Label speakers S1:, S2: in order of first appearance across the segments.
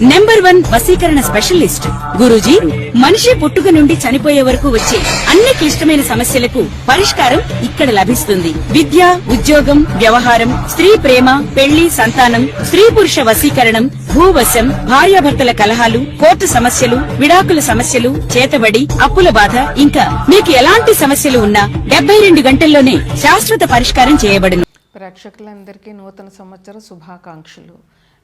S1: Number one వసీకరణ specialist. Guruji మనిషి పుట్టుక నుండి చనిపోయే వరకు వచ్చే అన్ని క్లిష్టమైన సమస్యలకు పరిష్కారం ఇక్కడ లభిస్తుంది. విద్య ఉద్యోగం వ్యవహారం స్త్రీ ప్రేమ పెళ్ళి సంతానం స్త్రీ పురుష వసీకరణం భూవశం భార్యాభర్తల కలహాలు కోర్టు సమస్యలు విడాకుల సమస్యలు చేతబడి అప్పుల బాధ ఇంకా మీకు ఎలాంటి సమస్యలు ఉన్నా డెబ్బై రెండు గంటల్లోనే శాశ్వత పరిష్కారం చేయబడును.
S2: ప్రేక్షకులందరికీ నూతన సంవత్సర శుభాకాంక్షలు.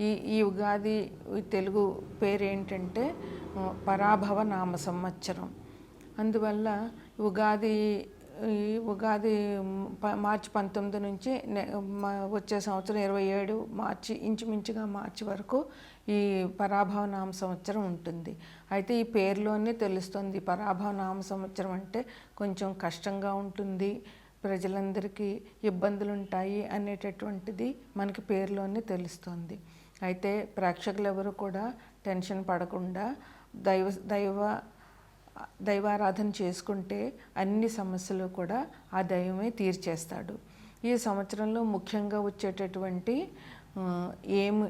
S2: ఈ ఈ ఉగాది తెలుగు పేరు ఏంటంటే పరాభవ నామ సంవత్సరం. అందువల్ల ఉగాది ఉగాది ప- మార్చి పంతొమ్మిది నుంచి వచ్చే సంవత్సరం ఇరవై ఏడు మార్చి ఇంచుమించుగా మార్చి వరకు ఈ పరాభవ నామ సంవత్సరం ఉంటుంది. అయితే ఈ పేరులోనే తెలుస్తుంది పరాభవ నామ సంవత్సరం అంటే కొంచెం కష్టంగా ఉంటుంది ప్రజలందరికీ ఇబ్బందులు ఉంటాయి అనేటటువంటిది మనకి పేరులోనే తెలుస్తుంది. అయితే ప్రేక్షకులు ఎవరు కూడా టెన్షన్ పడకుండా దైవ దైవ దైవారాధన చేసుకుంటే అన్ని సమస్యలు కూడా ఆ దైవమే తీర్చేస్తాడు. ఈ సంవత్సరంలో ముఖ్యంగా వచ్చేటటువంటి ఏమి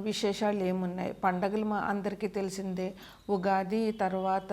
S2: విశేషాలు ఏమున్నాయి? పండగలు మా అందరికీ తెలిసిందే. ఉగాది తర్వాత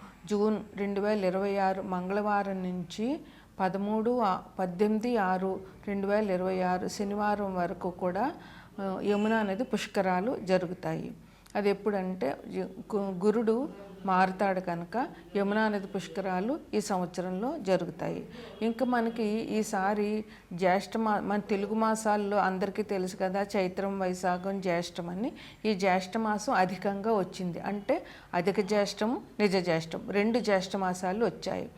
S2: జూన్ రెండు వేల ఇరవై ఆరు మంగళవారం నుంచి పదమూడు పద్దెనిమిది ఆరు రెండు వేల ఇరవై ఆరు శనివారం వరకు కూడా యమున నది పుష్కరాలు జరుగుతాయి. అది ఎప్పుడంటే గురుడు మారుతాడు కనుక యమునా నది పుష్కరాలు ఈ సంవత్సరంలో జరుగుతాయి. ఇంకా మనకి ఈసారి జ్యేష్ఠ మా మన తెలుగు మాసాల్లో అందరికీ తెలుసు కదా చైత్రం వైశాఖం జ్యేష్టం అని. ఈ జ్యేష్ఠ మాసం అధికంగా వచ్చింది. అంటే అధిక జ్యేష్ఠం నిజ జ్యేష్ఠం రెండు జ్యేష్ఠ మాసాలు వచ్చాయి.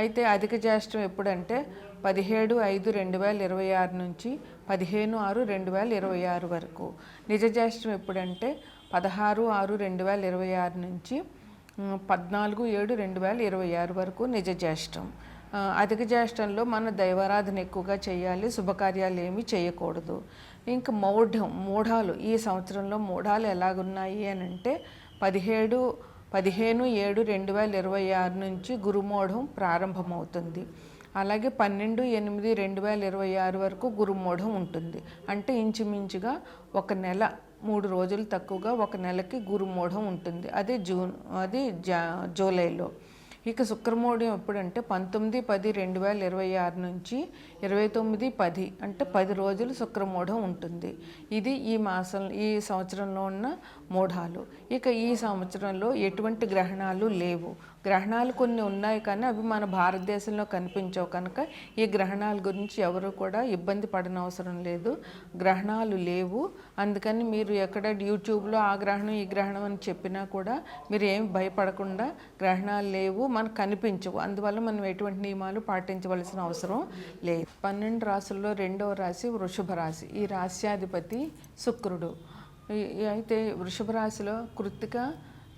S2: అయితే అధిక జ్యేష్ఠం ఎప్పుడంటే పదిహేడు ఐదు రెండు వేల ఇరవై ఆరు నుంచి పదిహేను ఆరు రెండు వేల ఇరవై ఆరు వరకు. నిజ జ్యేష్ఠం ఎప్పుడంటే పదహారు ఆరు రెండు వేల ఇరవై ఆరు నుంచి పద్నాలుగు ఏడు రెండు వేల ఇరవై ఆరు వరకు నిజ జ్యేష్టం అధిక జ్యేష్టంలో మన దైవారాధన ఎక్కువగా చేయాలి శుభకార్యాలు ఏమీ చేయకూడదు. ఇంకా మౌఢం మూఢాలు ఈ సంవత్సరంలో మూఢాలు ఎలాగున్నాయి అని అంటే పదిహేడు పదిహేను ఏడు రెండు వేల ఇరవై ఆరు నుంచి గురుమూఢం ప్రారంభమవుతుంది. అలాగే పన్నెండు ఎనిమిది రెండు వేల ఇరవై ఆరు వరకు గురుమూఢం ఉంటుంది. అంటే ఇంచుమించుగా ఒక నెల మూడు రోజులు తక్కువగా ఒక నెలకి గురుమూఢం ఉంటుంది. అది జూన్ అది జా జూలైలో. ఇక శుక్రమూఢం ఎప్పుడంటే పంతొమ్మిది పది రెండు వేల ఇరవై ఆరు నుంచి ఇరవై తొమ్మిది పది అంటే పది రోజులు శుక్రమూఢం ఉంటుంది. ఇది ఈ మాసం ఈ సంవత్సరంలో ఉన్న మూఢాలు. ఇక ఈ సంవత్సరంలో ఎటువంటి గ్రహణాలు లేవు. గ్రహణాలు కొన్ని ఉన్నాయి కానీ అవి మన భారతదేశంలో కనిపించవు. కనుక ఈ గ్రహణాల గురించి ఎవరు కూడా ఇబ్బంది పడనవసరం లేదు. గ్రహణాలు లేవు. అందుకని మీరు ఎక్కడ యూట్యూబ్లో ఆ గ్రహణం ఈ గ్రహణం అని చెప్పినా కూడా మీరు ఏమి భయపడకుండా గ్రహణాలు లేవు మనకు కనిపించవు. అందువల్ల మనం ఎటువంటి నియమాలు పాటించవలసిన అవసరం లేదు. పన్నెండు రాసుల్లో రెండవ రాశి వృషభ రాశి. ఈ రాశ్యాధిపతి శుక్రుడు. అయితే వృషభ రాశిలో కృత్తిక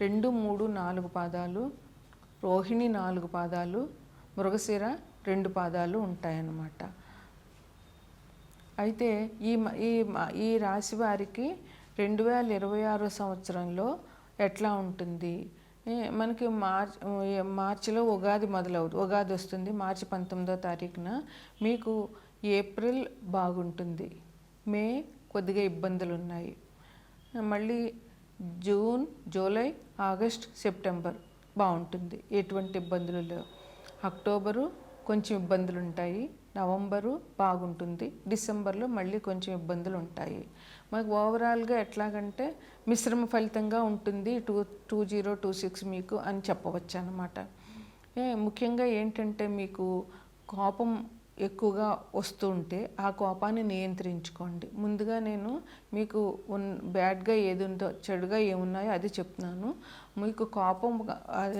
S2: రెండు మూడు నాలుగు పాదాలు. రోహిణి నాలుగు పాదాలు మృగశిర రెండు పాదాలు ఉంటాయన్నమాట. అయితే ఈ మ- ఈ ఈ రాశి వారికి రెండు వేల ఇరవై ఆరో సంవత్సరంలో ఎట్లా ఉంటుంది? మనకి మార్చ్ మార్చిలో ఉగాది మొదలవుతుంది ఉగాది వస్తుంది మార్చి పంతొమ్మిదో తారీఖున. మీకు ఏప్రిల్ బాగుంటుంది మే కొద్దిగా ఇబ్బందులు ఉన్నాయి మళ్ళీ జూన్ జూలై ఆగస్ట్ సెప్టెంబర్. బాగుంటుంది. ఎటువంటి ఇబ్బందులు లేవు. అక్టోబరు కొంచెం ఇబ్బందులు ఉంటాయి. నవంబరు బాగుంటుంది. డిసెంబర్లో మళ్ళీ కొంచెం ఇబ్బందులు ఉంటాయి. మాకు ఓవరాల్గా ఎట్లాగంటే మిశ్రమ ఫలితంగా ఉంటుంది two two zero two six మీకు అని చెప్పవచ్చు అనమాట ముఖ్యంగా ఏంటంటే మీకు కోపం ఎక్కువగా వస్తూ ఉంటే ఆ కోపాన్ని నియంత్రించుకోండి. ముందుగా నేను మీకు ఉన్ బ్యాడ్గా ఏది ఉందో చెడుగా ఏమున్నాయో అది చెప్తున్నాను. మీకు కోపం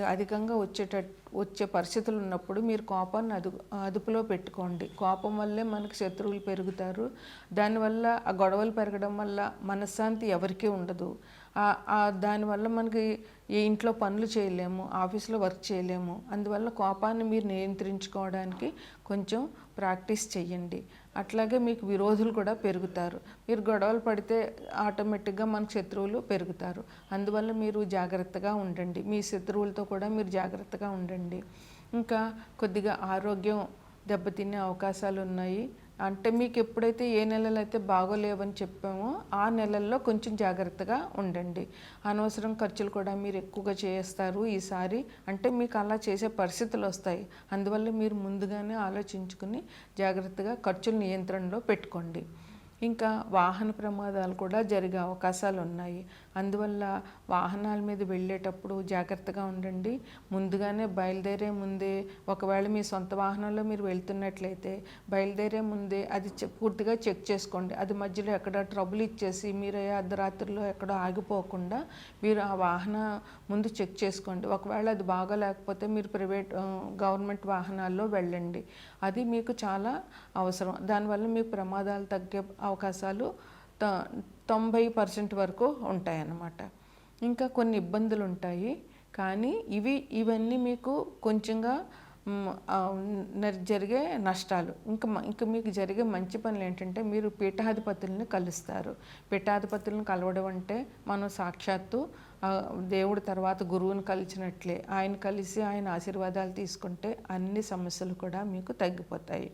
S2: అధికంగా వచ్చేట వచ్చే పరిస్థితులు ఉన్నప్పుడు మీరు కోపాన్ని అదు అదుపులో పెట్టుకోండి. కోపం వల్లే మనకు శత్రువులు పెరుగుతారు. దానివల్ల ఆ గొడవలు పెరగడం వల్ల మనశ్శాంతి ఎవరికీ ఉండదు. దానివల్ల మనకి ఏ ఇంట్లో పనులు చేయలేము ఆఫీస్లో వర్క్ చేయలేము. అందువల్ల కోపాన్ని మీరు నియంత్రించుకోవడానికి కొంచెం ప్రాక్టీస్ చేయండి అట్లాగే మీకు విరోధులు కూడా పెరుగుతారు. మీరు గొడవలు పడితే ఆటోమేటిక్గా మనకు శత్రువులు పెరుగుతారు. అందువల్ల మీరు జాగ్రత్తగా ఉండండి. మీ శత్రువులతో కూడా మీరు జాగ్రత్తగా ఉండండి. ఇంకా కొద్దిగా ఆరోగ్యం దెబ్బతినే అవకాశాలు ఉన్నాయి అంటే మీకు ఎప్పుడైతే ఏ నెలలు అయితే బాగోలేవని చెప్పామో ఆ నెలల్లో కొంచెం జాగ్రత్తగా ఉండండి. అనవసరం ఖర్చులు కూడా మీరు ఎక్కువగా చేస్తారు ఈసారి. అంటే మీకు అలా చేసే పరిస్థితులు వస్తాయి. అందువల్ల మీరు ముందుగానే ఆలోచించుకుని జాగ్రత్తగా ఖర్చుల నియంత్రణలో పెట్టుకోండి. ఇంకా వాహన ప్రమాదాలు కూడా జరిగే అవకాశాలు ఉన్నాయి. అందువల్ల వాహనాల మీద వెళ్ళేటప్పుడు జాగ్రత్తగా ఉండండి. ముందుగానే బయలుదేరే ముందే ఒకవేళ మీ సొంత వాహనంలో మీరు వెళ్తున్నట్లయితే బయలుదేరే ముందే అది పూర్తిగా చెక్ చేసుకోండి. అది మధ్యలో ఎక్కడ ట్రబుల్ ఇచ్చేసి మీరు అర్ధరాత్రిలో ఎక్కడో ఆగిపోకుండా మీరు ఆ వాహన ముందు చెక్ చేసుకోండి. ఒకవేళ అది బాగా లేకపోతే మీరు ప్రైవేట్ గవర్నమెంట్ వాహనాల్లో వెళ్ళండి. అది మీకు చాలా అవసరం. దానివల్ల మీకు ప్రమాదాలు తగ్గే అవకాశాలు త- తొంభై పర్సెంట్ వరకు ఉంటాయన్నమాట. ఇంకా కొన్ని ఇబ్బందులు ఉంటాయి కానీ ఇవి ఇవన్నీ మీకు కొంచెంగా జరిగే నష్టాలు. ఇంకా ఇంకా మీకు జరిగే మంచి పనులు ఏంటంటే మీరు పీఠాధిపతుల్ని కలుస్తారు. పీఠాధిపతులను కలవడం అంటే మనం సాక్షాత్తు దేవుడు దేవుడి తర్వాత గురువుని కలిసినట్లే ఆయన కలిసి ఆయన ఆశీర్వాదాలు తీసుకుంటే అన్ని సమస్యలు కూడా మీకు తగ్గిపోతాయి.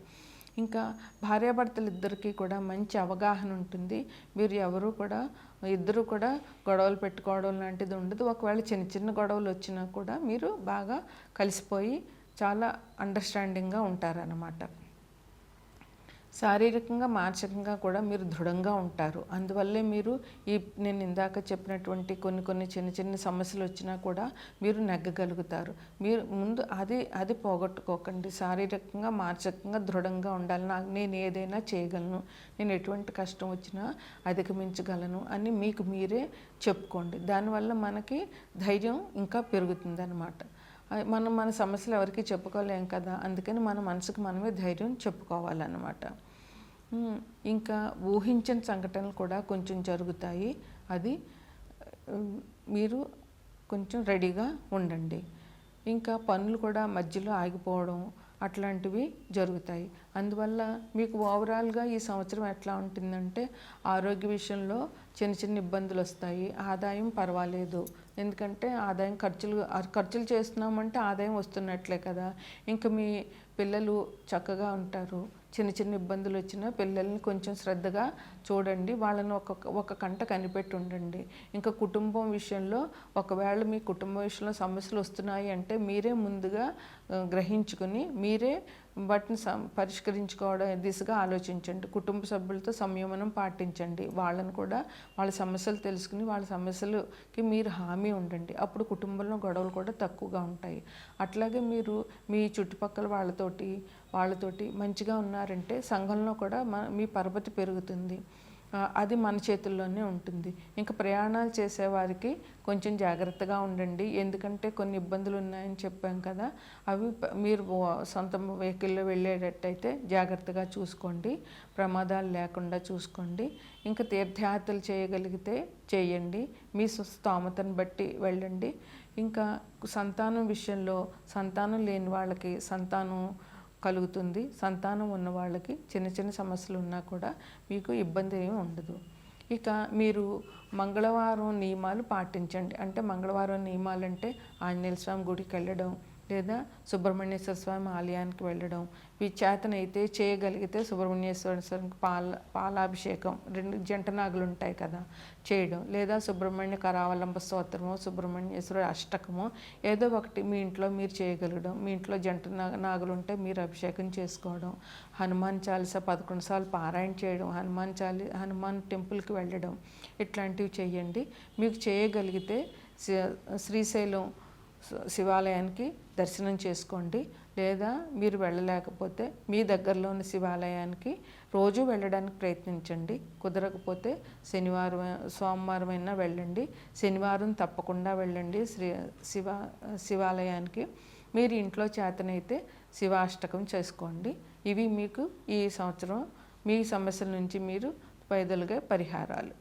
S2: ఇంకా భార్యాభర్తలు ఇద్దరికీ కూడా మంచి అవగాహన ఉంటుంది. మీరు ఎవరు కూడా ఇద్దరు కూడా గొడవలు పెట్టుకోవడం లాంటిది ఉండదు. ఒకవేళ చిన్న చిన్న గొడవలు వచ్చినా కూడా మీరు బాగా కలిసిపోయి చాలా అండర్స్టాండింగ్గా ఉంటారన్నమాట. శారీరకంగా మానసికంగా కూడా మీరు దృఢంగా ఉంటారు. అందువల్లే మీరు ఈ నేను ఇందాక చెప్పినటువంటి కొన్ని కొన్ని చిన్న చిన్న సమస్యలు వచ్చినా కూడా మీరు నెగ్గగలుగుతారు. మీరు ముందు అది అది పోగొట్టుకోకండి. శారీరకంగా మానసికంగా దృఢంగా ఉండాలి. నాకు నేను ఏదైనా చేయగలను. నేను ఎటువంటి కష్టం వచ్చినా అధిగమించగలను అని మీకు మీరే చెప్పుకోండి. దానివల్ల మనకి ధైర్యం ఇంకా పెరుగుతుందన్నమాట. మనం మన సమస్యలు ఎవరికి చెప్పుకోలేం కదా. అందుకని మన మనసుకు మనమే ధైర్యం చెప్పుకోవాలన్నమాట. ఇంకా ఊహించని సంఘటనలు కూడా కొంచెం జరుగుతాయి. అది మీరు కొంచెం రెడీగా ఉండండి. ఇంకా పనులు కూడా మధ్యలో ఆగిపోవడం అట్లాంటివి జరుగుతాయి. అందువల్ల మీకు ఓవరాల్గా ఈ సంవత్సరం ఎట్లా ఉంటుందంటే ఆరోగ్య విషయంలో చిన్న చిన్న ఇబ్బందులు వస్తాయి. ఆదాయం పర్వాలేదు. ఎందుకంటే ఆదాయం ఖర్చులు ఖర్చులు చేస్తున్నామంటే ఆదాయం వస్తున్నట్లే కదా. ఇంకా మీ పిల్లలు చక్కగా ఉంటారు. చిన్న చిన్న ఇబ్బందులు వచ్చినా పిల్లల్ని కొంచెం శ్రద్ధగా చూడండి. వాళ్ళని ఒక ఒక కంట కనిపెట్టి ఉండండి ఇంకా కుటుంబం విషయంలో ఒకవేళ మీ కుటుంబ విషయంలో సమస్యలు వస్తున్నాయి అంటే మీరే ముందుగా గ్రహించుకుని మీరే వాటిని సం- పరిష్కరించుకోవడం దిశగా ఆలోచించండి. కుటుంబ సభ్యులతో సంయమనం పాటించండి. వాళ్ళని కూడా వాళ్ళ సమస్యలు తెలుసుకుని వాళ్ళ సమస్యలకి మీరు హామీ ఉండండి. అప్పుడు కుటుంబంలో గొడవలు కూడా తక్కువగా ఉంటాయి. అట్లాగే మీరు మీ చుట్టుపక్కల వాళ్ళతోటి వాళ్ళతోటి మంచిగా ఉన్నారంటే సంఘంలో కూడా మీ పరపతి పెరుగుతుంది. అది మన చేతుల్లోనే ఉంటుంది. ఇంకా ప్రయాణాలు చేసేవారికి కొంచెం జాగ్రత్తగా ఉండండి. ఎందుకంటే కొన్ని ఇబ్బందులు ఉన్నాయని చెప్పాం కదా అవి మీరు సొంత వెహికల్లో వెళ్ళేటట్టయితే జాగ్రత్తగా చూసుకోండి. ప్రమాదాలు లేకుండా చూసుకోండి. ఇంకా తీర్థయాత్రలు చేయగలిగితే చేయండి. మీ స్తోమతను బట్టి వెళ్ళండి. ఇంకా సంతానం విషయంలో సంతానం లేని వాళ్ళకి సంతానం కలుగుతుంది. సంతానం ఉన్న వాళ్ళకి చిన్న చిన్న సమస్యలు ఉన్నా కూడా మీకు ఇబ్బంది ఏమి ఉండదు. ఇక మీరు మంగళవారం నియమాలు పాటించండి. అంటే మంగళవారం నియమాలు అంటే ఆంజనేయ స్వామి గుడికి వెళ్ళడం లేదా సుబ్రహ్మణ్యేశ్వర స్వామి ఆలయానికి వెళ్ళడం. విచేతనైతే చేతనైతే చేయగలిగితే సుబ్రహ్మణ్యేశ్వర స్వామికి పాల పాలాభిషేకం. రెండు జంట నాగులు ఉంటాయి కదా చేయడం. లేదా సుబ్రహ్మణ్య కరావలంబ స్తోత్రము సుబ్రహ్మణ్యేశ్వర అష్టకము ఏదో ఒకటి మీ ఇంట్లో మీరు చేయగలగడం మీ ఇంట్లో జంట నాగులు ఉంటే మీరు అభిషేకం చేసుకోవడం. హనుమాన్ చాలీస పదకొండు సార్లు పారాయణ చేయడం. హనుమాన్ చాలి హనుమాన్ టెంపుల్కి వెళ్ళడం. ఇట్లాంటివి చేయండి. మీకు చేయగలిగితే శ్రీశైలం శివాలయానికి దర్శనం చేసుకోండి. లేదా మీరు వెళ్ళలేకపోతే మీ దగ్గరలో ఉన్న శివాలయానికి రోజు వెళ్ళడానికి ప్రయత్నించండి. కుదరకపోతే శనివారం సోమవారం అయినా వెళ్ళండి. శనివారం తప్పకుండా వెళ్ళండి. శ్రీ శివ శివాలయానికి మీరు ఇంట్లో చేతనైతే శివాష్టకం చేసుకోండి. ఇవి మీకు ఈ సంవత్సరం మీ సమస్యల నుంచి మీరు పైదలుగా పరిహారాలు.